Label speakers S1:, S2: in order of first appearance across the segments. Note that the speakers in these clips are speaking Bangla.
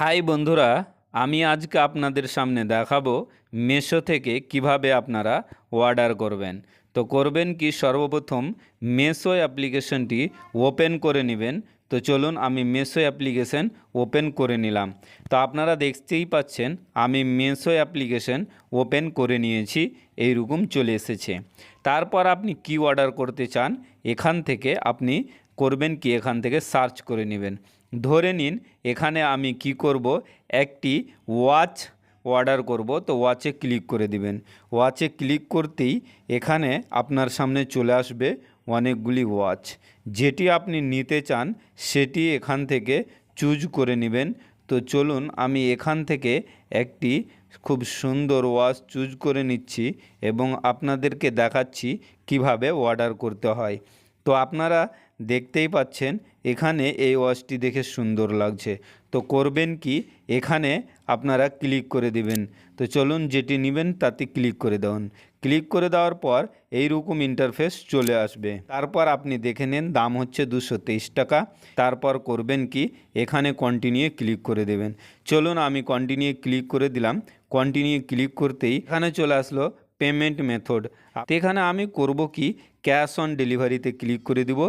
S1: হাই বন্ধুরা, আমি আজকে আপনাদের সামনে দেখাবো মেশো থেকে কীভাবে আপনারা অর্ডার করবেন। তো করবেন কি? সর্বপ্রথম মেশো অ্যাপ্লিকেশনটি ওপেন করে নেবেন। তো চলুন আমি মেশো অ্যাপ্লিকেশন ওপেন করে নিলাম। তো আপনারা দেখতেই পাচ্ছেন, আমি মেশো অ্যাপ্লিকেশন ওপেন করে নিয়েছি, এইরকম চলে এসেছে। তারপর আপনি কি অর্ডার করতে চান? এখান থেকে আপনি করবেন কি? এখান থেকে সার্চ করে নেবেন। ধরে নিন, এখানে আমি কি করব? একটি ওয়াচ অর্ডার করব। তো ওয়াচে ক্লিক করে দিবেন। ওয়াচে ক্লিক করতেই এখানে আপনার সামনে চলে আসবে অনেকগুলি ওয়াচ। যেটি আপনি নিতে চান, সেটি এখান থেকে চুজ করে নেবেন। তো চলুন, আমি এখান থেকে একটি খুব সুন্দর ওয়াচ চুজ করে নিচ্ছি এবং আপনাদেরকে দেখাচ্ছি কীভাবে অর্ডার করতে হয়। তো আপনারা দেখতেই পাচ্ছেন, এখানে এই ওয়াচটি দেখে সুন্দর লাগছে। তো করবেন কি? এখানে আপনারা ক্লিক করে দিবেন। তো চলুন যেটি নেবেন তাতে ক্লিক করে দেন ক্লিক করে দেওয়ার পর এইরকম ইন্টারফেস চলে আসবে। তারপর আপনি দেখে নেন, দাম হচ্ছে দুশো টাকা। তারপর করবেন কি? এখানে কন্টিনিউ ক্লিক করে দেবেন। চলুন আমি কন্টিনিউ ক্লিক করে দিলাম। কন্টিনিউ ক্লিক করতেই এখানে চলে আসলো পেমেন্ট মেথড এখানে আমি করব কি? ক্যাশ অন ডেলিভারিতে ক্লিক করে দিব।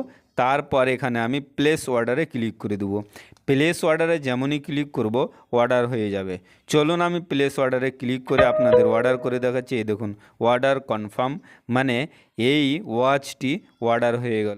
S1: তারপর এখানে আমি প্লেস অর্ডারে ক্লিক করে দেব। প্লেস অর্ডারে যেমনই ক্লিক করব অর্ডার হয়ে যাবে। চলুন আমি প্লেস অর্ডারে ক্লিক করে আপনাদের অর্ডার করে দেখাচ্ছি। এই দেখুন অর্ডার কনফার্ম মানে এই ওয়াচটি অর্ডার হয়ে গেল।